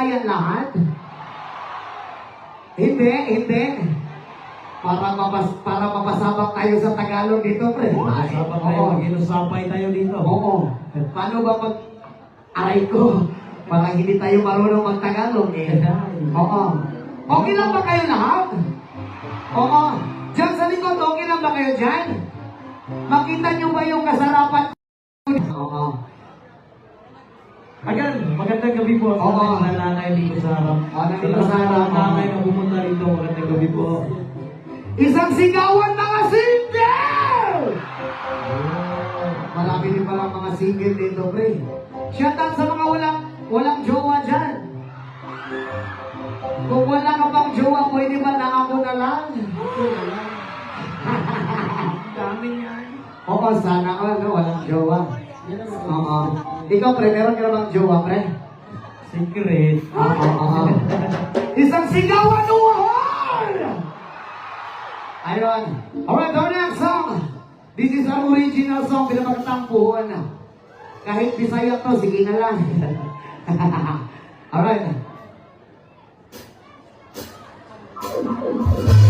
yan lahat? Hindi, hindi. Para mapas para mapasabak tayo sa Tagalog dito, pre. Sabang tayo, Oo. mag-inusapay tayo dito. Oo. Paano ba pag aray ko? Para hindi tayo marunong mag-Tagalog eh. Oo. Okay lang ba kayo lahat? Oo. Diyan sa likod, okay lang ba kayo dyan? Makita nyo ba yung kasarapan? Oo. Agan, magandang gabi po sa Oo. mga nanay dito sa harap. Oo, nandito sa harap. Sa nanay na pumunta rito, magandang gabi po. Isang sigawan mga single! Marami din palang mga single dito, pre. Shout out sa mga walang, walang jowa dyan. Kung wala ka pang jowa, pwede ba na ako na lang? Dami niyan. Oo, sana ka, no? Walang jowa. Oo. Uh, Ikaw, pre, meron ka namang jowa, pre? Secret. Oo, oo, oo. Isang sigawan o wahol! Ayun. Alright, our next song. This is our original song, pinapakatang buhuan na. Kahit Bisaya to, sige na lang. Alright. Alright.